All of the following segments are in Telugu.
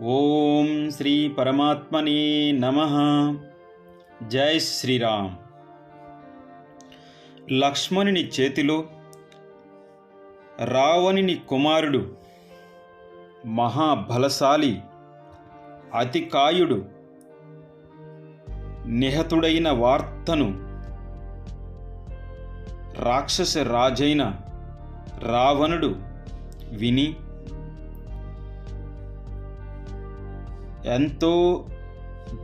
ఓం శ్రీ పరమాత్మనే నమ. జై శ్రీరామ్. లక్ష్మణుని చేతిలో రావణుని కుమారుడు మహాబలశాలి అతికాయుడు నిహతుడైన వార్తను రాక్షస రాజైన రావణుడు విని ఎంతో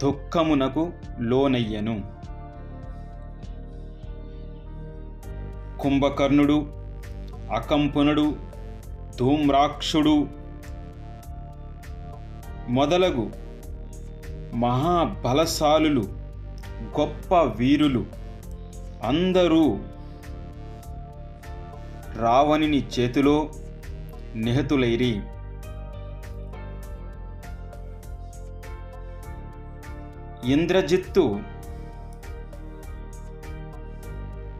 దుఃఖమునకు లోనయ్యను. కుంభకర్ణుడు అకంపనుడు ధూమ్రాక్షుడు మొదలగు మహాబలశాలులు గొప్ప వీరులు అందరూ రావణుని చేతిలో నిహతులైరి. ఇంద్రజిత్తు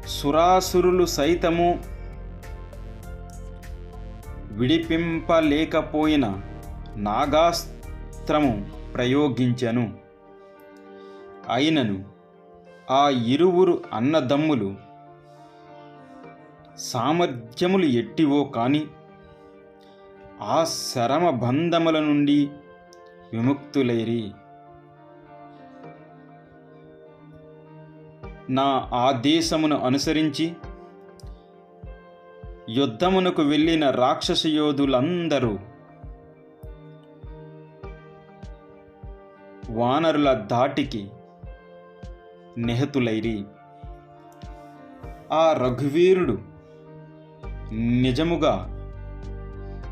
సురాసురులు సైతము విడిపింపలేకపోయిన నాగాస్త్రము ప్రయోగించెను. అయినను ఆ ఇరువురు అన్నదమ్ములు సామర్థ్యములు ఎట్టివో కాని ఆ శరమ బంధముల నుండి విముక్తులైరి. నా ఆదేశమును అనుసరించి యుద్ధమునకు వెళ్ళిన రాక్షస యోధులందరూ వానరుల దాటికి నిహతులైరి. ఆ రఘువీరుడు నిజముగా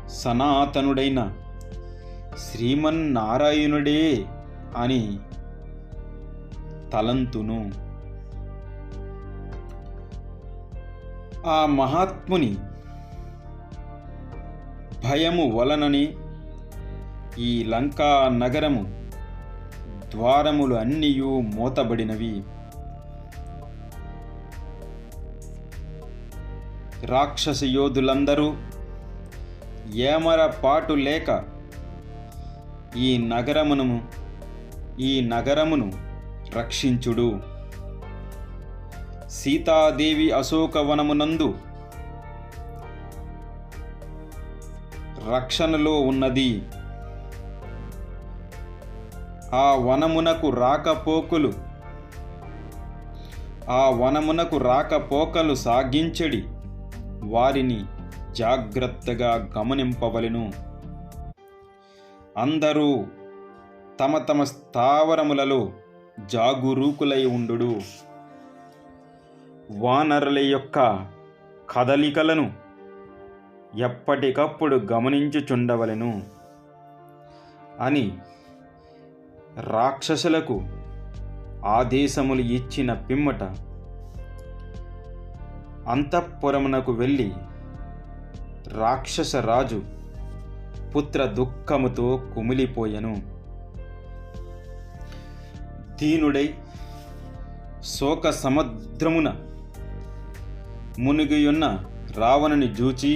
సనాతనుడైన శ్రీమన్నారాయణుడే అని తలంతును. ఆ మహాత్ముని భయము వలనని ఈ లంకా నగరము ద్వారములు అన్నీయూ మూతబడినవి. రాక్షస యోధులందరూ ఏమరపాటు లేక ఈ నగరమును ఈ నగరమును రక్షించుడు. సీతాదేవి అశోకవనమునందు రక్షణలో ఉన్నది. ఆ వనమునకు రాకపోకలు ఆ వనమునకు రాకపోకలు సాగించడి. వారిని జాగ్రత్తగా గమనింపవలెను. అందరూ తమ తమ స్థావరములలో జాగురూకులై ఉండు వానరుల యొక్క కదలికలను ఎప్పటికప్పుడు గమనించుచుండవలెను అని రాక్షసులకు ఆదేశములు ఇచ్చిన పిమ్మట అంతఃపురమునకు వెళ్ళి రాక్షసరాజు పుత్ర దుఃఖముతో కుమిలిపోయెను. దీనుడై శోక సముద్రమున మునిగియున్న రావణుని జూచి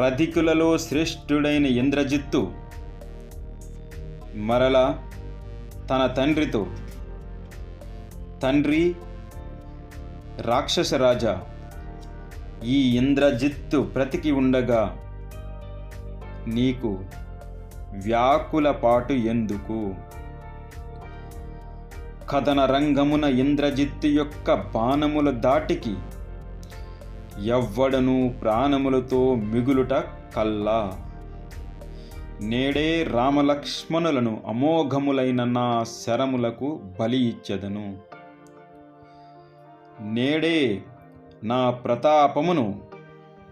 రధికులలో శ్రేష్ఠుడైన ఇంద్రజిత్తు మరలా తన తండ్రితో తండ్రి రాక్షసరాజా ఈ ఇంద్రజిత్తు బ్రతికి ఉండగా నీకు వ్యాకులపాటు ఎందుకు? కథన రంగమున ఇంద్రజిత్తు యొక్క బాణముల దాటికి ఎవ్వడను ప్రాణములతో మిగులుట కల్లా. నేడే రామలక్ష్మణులను అమోఘములైన నా శరములకు బలి ఇచ్చెదను. నేడే నా ప్రతాపమును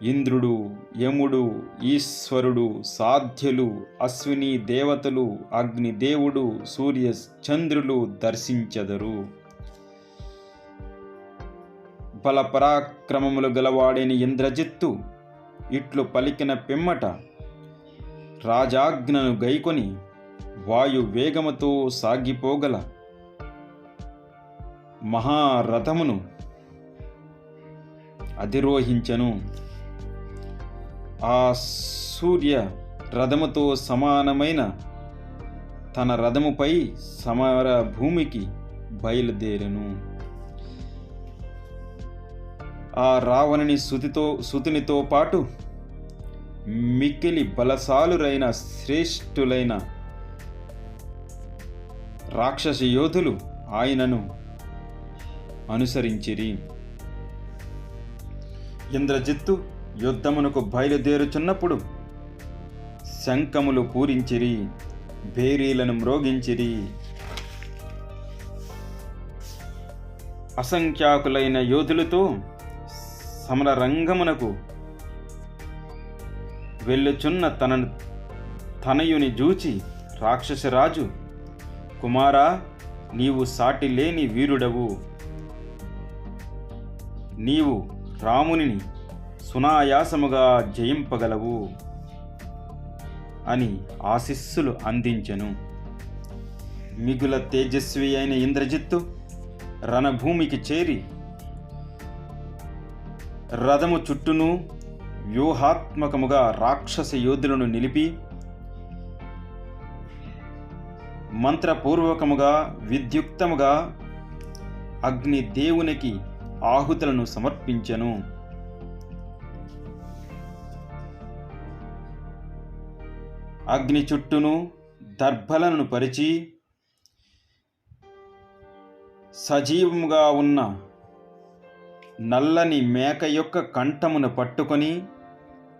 ఇంద్రుడు యముడు ఈశ్వరుడు సాధ్యులు అశ్విని దేవతలు అగ్నిదేవుడు సూర్య చంద్రులు దర్శించెదరు. బలపరాక్రమములు గలవాడైన ఇంద్రజిత్తు ఇట్లు పలికిన పిమ్మట రాజాజ్ఞను గైకొని వాయు వేగముతో సాగిపోగల మహారథమును అధిరోహించను. ఆ సూర్య రథముతో సమానమైన తన రథముపై సమర భూమికి బయలుదేరెను. ఆ రావణుని సుతితో సుతునితో పాటు మిక్కిలి బలశాలురైన శ్రేష్ఠులైన రాక్షస యోధులు ఆయనను అనుసరించిరి. ఇంద్రజిత్తు యుద్ధమునకు బయలుదేరుచున్నప్పుడు శంఖములు పూరించిరి భేరీలను మ్రోగించిరి. అసంఖ్యాకులైన యోధులతో సమర రంగమునకు వెళ్ళుచున్న తన తనయుని జూచి రాక్షసరాజు కుమారా నీవు సాటి లేని వీరుడవు. నీవు రామునిని సునాయాసముగా జయింపగలవు అని ఆశిస్సులు అందించెను. మిగుల తేజస్వి అయిన ఇంద్రజిత్తు రణభూమికి చేరి రథము చుట్టూను వ్యూహాత్మకముగా రాక్షస యోధులను నిలిపి మంత్రపూర్వకముగా విద్యుక్తముగా అగ్ని దేవునికి ఆహుతులను సమర్పించెను. అగ్ని చుట్టూను దర్భలను పరిచి సజీవముగా ఉన్న నల్లని మేక యొక్క కంఠమును పట్టుకొని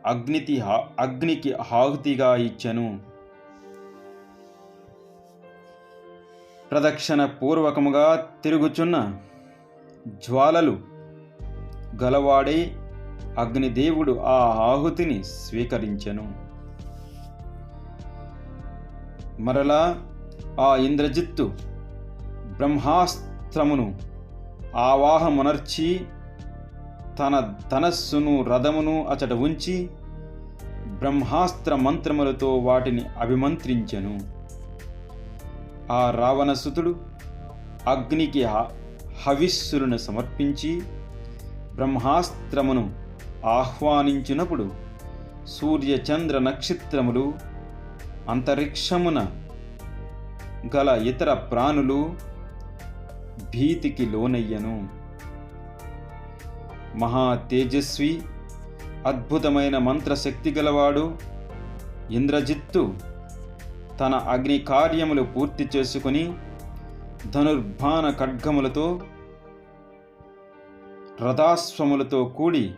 అగ్నికి అగ్నికి ఆహుతిగా ఇచ్చెను. ప్రదక్షిణ పూర్వకముగా తిరుగుచున్న జ్వాలలు గలవాడే అగ్నిదేవుడు ఆ ఆహుతిని స్వీకరించెను. మరలా ఆ ఇంద్రజిత్తు బ్రహ్మాస్త్రమును ఆవాహమునర్చి తన ధనస్సును రథమును అచట ఉంచి బ్రహ్మాస్త్ర మంత్రములతో వాటిని అభిమంత్రించెను. ఆ రావణసుతుడు అగ్నికి హవిస్సులను సమర్పించి బ్రహ్మాస్త్రమును ఆహ్వానించినప్పుడు సూర్య చంద్ర నక్షత్రములు అంతరిక్షమున గల ఇతర ప్రాణులు భీతికి లోనయ్యను. మహా తేజస్వి అద్భుతమైన మంత్రశక్తి గలవాడు ఇంద్రజిత్తు తన అగ్ని కార్యములు పూర్తి చేసుకుని ధనుర్బాణ ఖడ్గములతో రథాశ్వములతో కూడి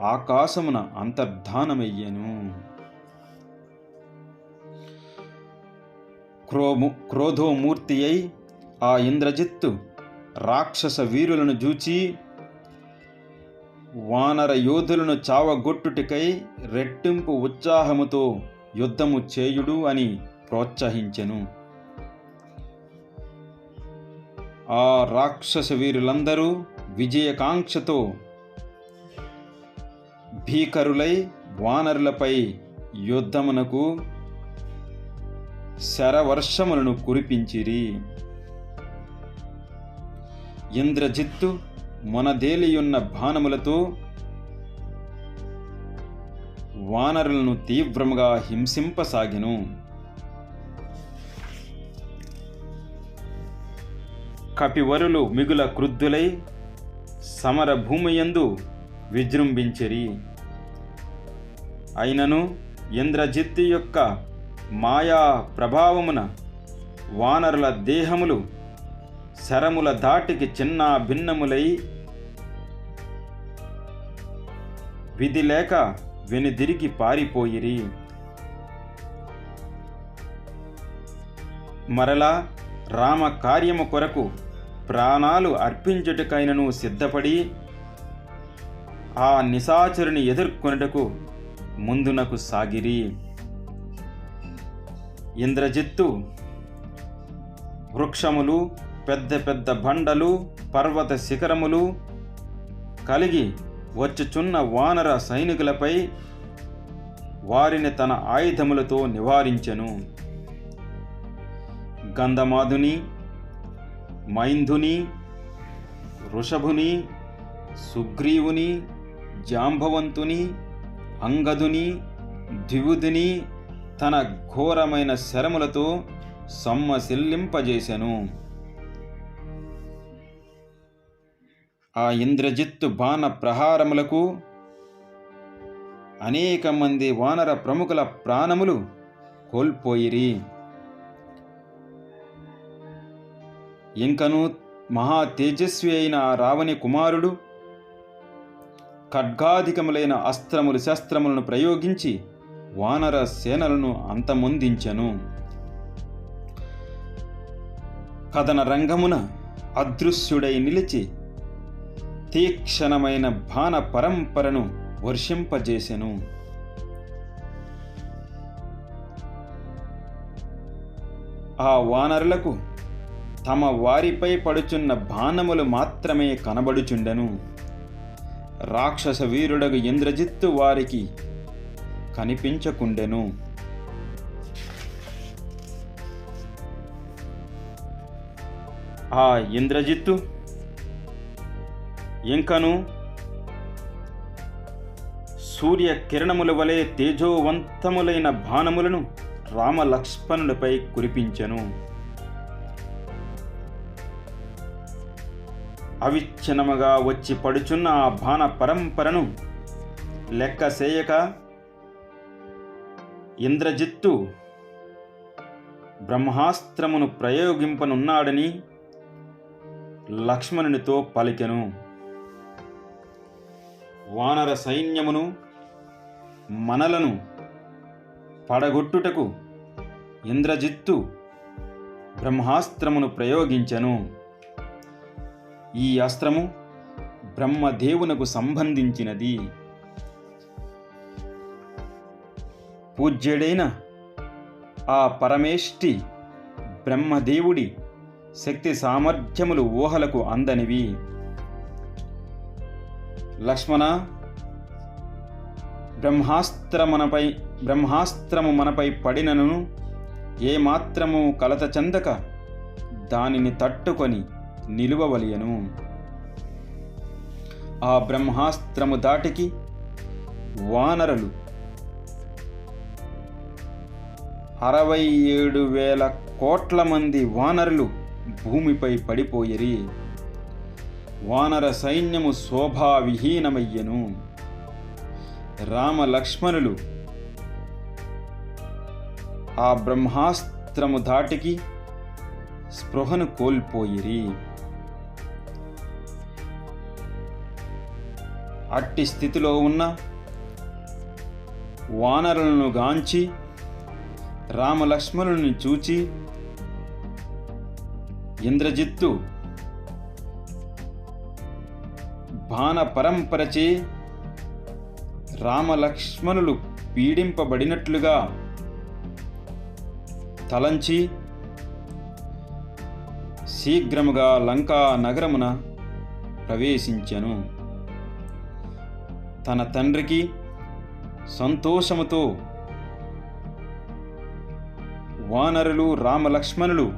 ఆకాశమున అంతర్ధానమయ్యెను. క్రోము క్రోధోమూర్తి అయి ఆ ఇంద్రజిత్తు రాక్షస వీరులను జూచి వానర యోధులను చావగొట్టుటికై రెట్టింపు ఉత్సాహముతో యుద్ధము చేయుడు అని ప్రోత్సహించెను. ఆ రాక్షస వీరులందరూ విజయకాంక్షతో భీకరులై వానరులపై యుద్ధమునకు శరవర్షములను కురిపించిరి. ఇంద్రజిత్తు మొనదేలియున్న బాణములతో వానరులను తీవ్రముగా హింసింపసాగిను. కపివరులు మిగుల క్రుద్ధులై సమర భూమియందు విజృంభించిరి. అయినను ఇంద్రజిత్తు యొక్క మాయా ప్రభావమున వానరుల దేహములు శరముల దాటికి చిన్న భిన్నములై విధి లేక వెనుదిరిగి పారిపోయిరి. మరలా రామ కార్యము కొరకు ప్రాణాలు అర్పించుటకైనను సిద్ధపడి ఆ నిశాచరుని ఎదుర్కొనుటకు ముందునకు సాగిరి. ఇంద్రజిత్తు వృక్షములు పెద్ద పెద్ద బండలు పర్వత శిఖరములు కలిగి వచ్చుచున్న వానర సైనికులపై వారిని తన ఆయుధములతో నివారించెను. గంధమాధుని మైంధుని వృషభుని సుగ్రీవుని జాంబవంతుని అంగదుని ద్వివుదిని తన ఘోరమైన శరములతో సమ్మసిల్లింపజేసెను ఆ ఇంద్రజిత్తు బాణ ప్రహారములకు అనేక మంది వానర ప్రముఖుల ప్రాణములు కోల్పోయిరి. ఇంకను మహా తేజస్వి అయిన రావణి కుమారుడు ఖడ్గాధికములైన అస్త్రములు శస్త్రములను ప్రయోగించి వానర సేనలను అంతమొందించెను. కథన రంగమున అదృశ్యుడై నిలిచి తీక్షణమైన బాణ పరంపరను వర్షింపజేసెను. ఆ వానరులకు తమ వారిపై పడుచున్న బాణములు మాత్రమే కనబడుచుండెను. రాక్షస వీరుడగు ఇంద్రజిత్తు వారికి కనిపించకుండెను. ఆ ఇంద్రజిత్తు ఇంకను సూర్య కిరణముల వలె తేజోవంతములైన బాణములను రామలక్ష్మణుడిపై కురిపించెను. అవిచ్ఛిన్నముగా వచ్చి పడుచున్న ఆ బాణ పరంపరను లెక్క చేయక ఇంద్రజిత్తు బ్రహ్మాస్త్రమును ప్రయోగింపనున్నాడని లక్ష్మణునితో పలికెను. వానర సైన్యమును మనలను పడగొట్టుటకు ఇంద్రజిత్తు బ్రహ్మాస్త్రమును ప్రయోగించెను. ఈ అస్త్రము బ్రహ్మదేవునకు సంబంధించినది. పూజ్యుడైన ఆ పరమేష్టి బ్రహ్మదేవుడి శక్తి సామర్థ్యములు ఊహలకు అందనివి. లక్ష్మణ బ్రహ్మాస్త్రమునపై బ్రహ్మాస్త్రము మనపై పడినను ఏమాత్రము కలత చెందక దానిని తట్టుకొని నిలువవలియను. ఆ బ్రహ్మాస్త్రము దాటికి వానరులు అరవై ఏడు వేల కోట్ల మంది వానరులు భూమిపై పడిపోయిరి. వానర సైన్యము శోభావిహీనమయ్యెను. రామలక్ష్మణులు ఆ బ్రహ్మాస్త్రము దాటికి స్పృహను కోల్పోయిరి. అట్టి స్థితిలో ఉన్న వానరులను గాంచి రామలక్ష్మణుని చూచి ఇంద్రజిత్తు బాణ పరంపరచే రామలక్ష్మణులు పీడింపబడినట్లుగా తలంచి శీఘ్రముగా లంకా నగరమున ప్రవేశించెను. తన తండ్రికి సంతోషముతో వానరులు రామలక్ష్మణులు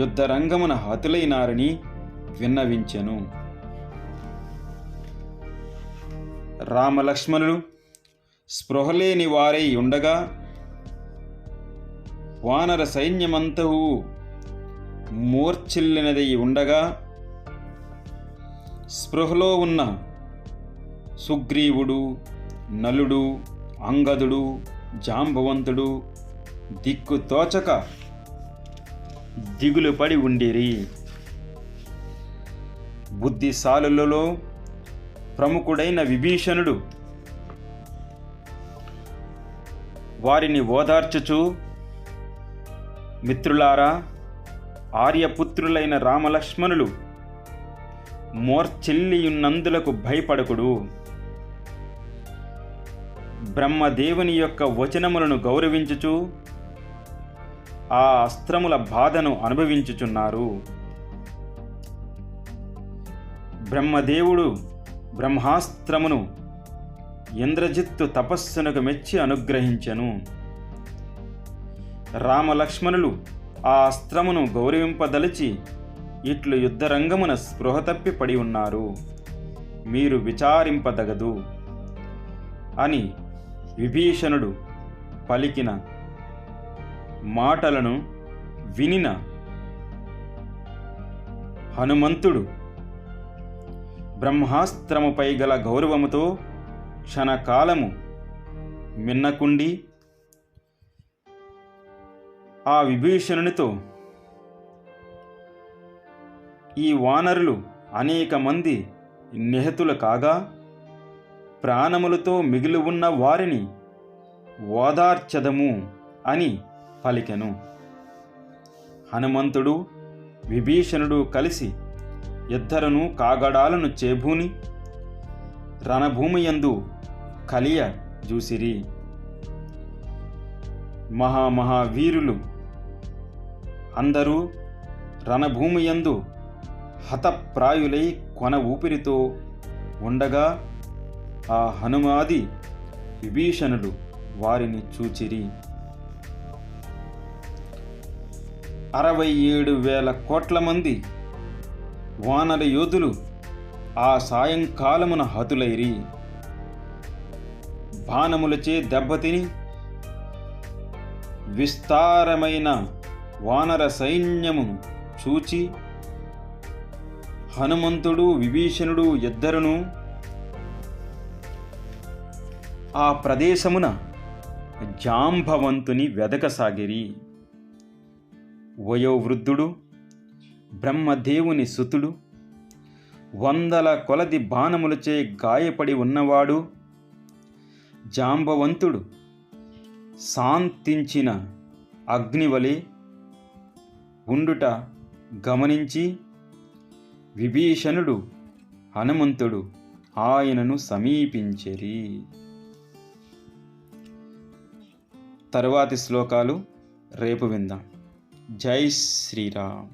యుద్ధరంగమున హతులైనారని విన్నవించెను. రామలక్ష్మణులు స్పృహలేని వారై ఉండగా వానర సైన్యమంతవు మూర్ఛిల్లినదై ఉండగా స్పృహలో ఉన్న సుగ్రీవుడు నలుడు అంగదుడు జాంబవంతుడు దిక్కు తోచక దిగులు పడి ఉండిరి. బుద్ధిశాలులలో ప్రముఖుడైన విభీషణుడు వారిని ఓదార్చుచు మిత్రులారా ఆర్యపుత్రులైన రామలక్ష్మణులు మోర్చెల్లియున్నందులకు భయపడకుడు. బ్రహ్మదేవుని యొక్క వచనములను గౌరవించుచు ఆ అస్త్రముల బాధను అనుభవించుచున్నారు. బ్రహ్మదేవుడు బ్రహ్మాస్త్రమును ఇంద్రజిత్తు తపస్సునకు మెచ్చి అనుగ్రహించెను. రామలక్ష్మణులు ఆ అస్త్రమును గౌరవింపదలిచి ఇట్లు యుద్ధరంగమున స్పృహ తప్పి పడి ఉన్నారు. మీరు విచారింపదగదు అని విభీషణుడు పలికిన మాటలను వినిన హనుమంతుడు బ్రహ్మాస్త్రముపై గల గౌరవముతో క్షణకాలము మిన్నకుండి ఆ విభీషణునితో ఈ వానరులు అనేక మంది నిహతులు కాగా ప్రాణములతో మిగిలి ఉన్న వారిని ఓదార్చదము అని పలికెను. హనుమంతుడు విభీషణుడు కలిసి ఇద్దరును కాగడాలను చేబూని రణభూమియందు కలియ జూసిరి. మహామహావీరులు అందరూ రణభూమియందు హతప్రాయులై కొన ఊపిరితో ఉండగా ఆ హనుమాది విభీషణుడు వారిని చూచిరి. అరవై ఏడు వేల కోట్ల మంది వానర యోధులు ఆ సాయంకాలమున హతులైరి. బాణములచే దెబ్బతిని విస్తారమైన వానర సైన్యమును చూచి హనుమంతుడు విభీషణుడు ఇద్దరును ఆ ప్రదేశమున జాంభవంతుని వెదకసాగిరి. వయోవృద్ధుడు బ్రహ్మదేవుని సుతుడు వందల కొలది బాణములచే గాయపడి ఉన్నవాడు జాంబవంతుడు శాంతించిన అగ్నివలే ఉండుట గమనించి విభీషణుడు హనుమంతుడు ఆయనను సమీపించరి. తరువాతి శ్లోకాలు రేపు విందాం. జై శ్రీరామ్